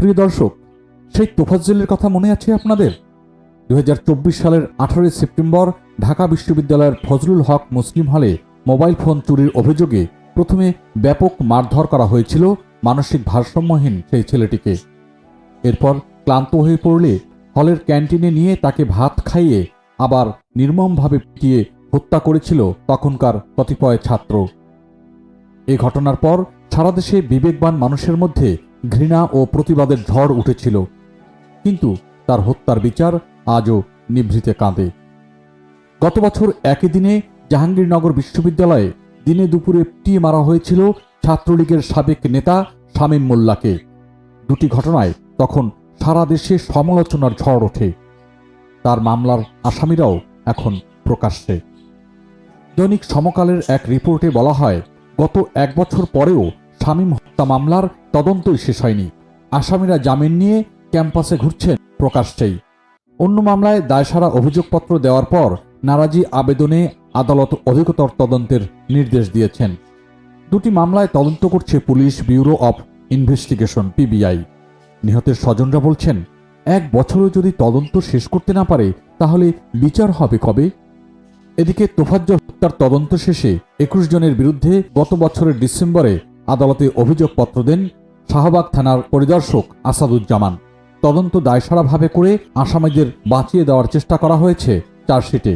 প্রিয় দর্শক, সেই তোফাজ্জেলের কথা মনে আছে আপনাদের? দু হাজার চব্বিশ সালের আঠারোই সেপ্টেম্বর ঢাকা বিশ্ববিদ্যালয়ের ফজলুল হক মুসলিম হলে মোবাইল ফোন চুরির অভিযোগে প্রথমে ব্যাপক মারধর করা হয়েছিল মানসিক ভারসাম্যহীন সেই ছেলেটিকে। এরপর ক্লান্ত হয়ে পড়লে হলের ক্যান্টিনে নিয়ে তাকে ভাত খাইয়ে আবার নির্মমভাবে পিটিয়ে হত্যা করেছিল তখনকার কতিপয় ছাত্র। এ ঘটনার পর সারা দেশে বিবেকবান মানুষের মধ্যে ঘৃণা ও প্রতিবাদের ঝড় উঠেছিল। কিন্তু তার হত্যার বিচার আজও নিভৃতে কাঁদে। গত বছর একই দিনে জাহাঙ্গীরনগর বিশ্ববিদ্যালয়ে দিনে দুপুরে পিটিয়ে মারা হয়েছিল ছাত্রলীগের সাবেক নেতা শামীম মোল্লাকে। দুটি ঘটনায় তখন সারা দেশে সমালোচনার ঝড় ওঠে। তার মামলার আসামিরাও এখন প্রকাশ্যে। দৈনিক সমকালের এক রিপোর্টে বলা হয়, গত এক বছর পরেও শামীম হত্যা মামলার তদন্তই শেষ হয়নি। আসামিরা জামিন নিয়ে ক্যাম্পাসে ঘুরছেন প্রকাশ্যেই অন্য মামলায় দায়সারা অভিযোগপত্র দেওয়ার পর নারাজি আবেদনে আদালত অধিকতর তদন্তের নির্দেশ দিয়েছেন। দুটি মামলায় তদন্ত করছে police bureau of investigation, PBI. নিহতের স্বজনরা বলছেন, এক বছরও যদি তদন্ত শেষ করতে না পারে, তাহলে বিচার হবে কবে? এদিকে তোফাজ্জল হত্যার তদন্ত শেষে একুশ জনের বিরুদ্ধে গত বছরের ডিসেম্বরে আদালতে অভিযোগপত্র দেন শাহবাগ থানার পরিদর্শক আসাদুজ্জামান। তদন্ত দায়সারাভাবে করে আসামিদের বাঁচিয়ে দেওয়ার চেষ্টা করা হয়েছে চার্জশিটে।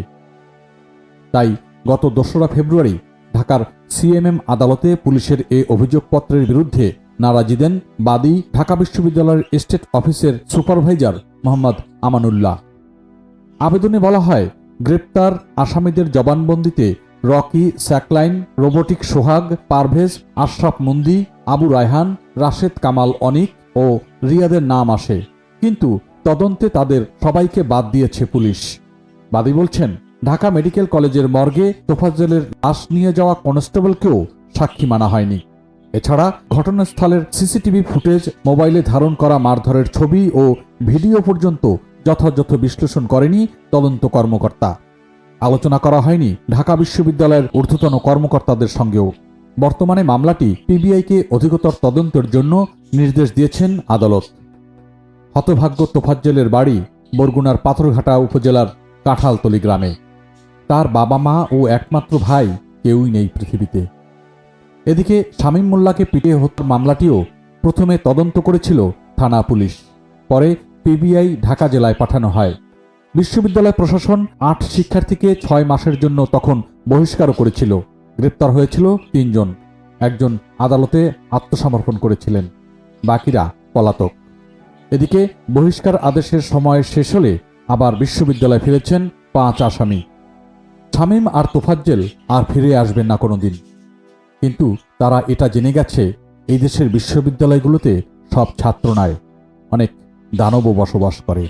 তাই গত দোসরা ফেব্রুয়ারি ঢাকার সিএমএম আদালতে পুলিশের এ অভিযোগপত্রের বিরুদ্ধে নারাজি দেন বাদী ঢাকা বিশ্ববিদ্যালয়ের স্টেট অফিসের সুপারভাইজার মোহাম্মদ আমানুল্লাহ। আবেদনে বলা হয়, গ্রেপ্তার আসামিদের জবানবন্দিতে রকি, স্যাকলাইন, রোবোটিক সোহাগ, পারভেজ, আশরাফ নন্দী আবু রায়হান, রাশেদ কামাল অনিক ও রিয়াদের নাম আসে। কিন্তু তদন্তে তাদের সবাইকে বাদ দিয়েছে পুলিশ। বাদী বলছেন, ঢাকা মেডিকেল কলেজের মর্গে তোফাজ্জলের লাশ নিয়ে যাওয়া কনস্টেবলকেও সাক্ষী মানা হয়নি। এছাড়া ঘটনাস্থলের সিসিটিভি ফুটেজ, মোবাইলে ধারণ করা মারধরের ছবি ও ভিডিও পর্যন্ত যথাযথ বিশ্লেষণ করেনি তদন্ত কর্মকর্তা। আলোচনা করা হয়নি ঢাকা বিশ্ববিদ্যালয়ের ঊর্ধ্বতন কর্মকর্তাদের সঙ্গেও। বর্তমানে মামলাটি পিবিআইকে অধিকতর তদন্তের জন্য নির্দেশ দিয়েছেন আদালত। হতভাগ্য তোফাজ্জেলের বাড়ি বরগুনার পাথরঘাটা উপজেলার কাঁঠালতলি গ্রামে। তার বাবা মা ও একমাত্র ভাই কেউই নেই পৃথিবীতে। এদিকে শামীম মোল্লাকে পিটিয়ে হত্যার মামলাটিও প্রথমে তদন্ত করেছিল থানা পুলিশ। পরে পিবিআই ঢাকা জেলায় পাঠানো হয়। বিশ্ববিদ্যালয় প্রশাসন আট শিক্ষার্থীকে ছয় মাসের জন্য তখন বহিষ্কারও করেছিল। গ্রেপ্তার হয়েছিল তিনজন। একজন আদালতে আত্মসমর্পণ করেছিলেন, বাকিরা পলাতক। এদিকে বহিষ্কার আদেশের সময় শেষ হলে আবার বিশ্ববিদ্যালয়ে ফিরেছেন পাঁচ আসামি। শামীম আর তোফাজ্জেল আর ফিরে আসবেন না কোনোদিন। কিন্তু তারা এটা জেনে গেছে, এই দেশের বিশ্ববিদ্যালয়গুলোতে সব ছাত্র নয়, অনেক দানবও বসবাস করে।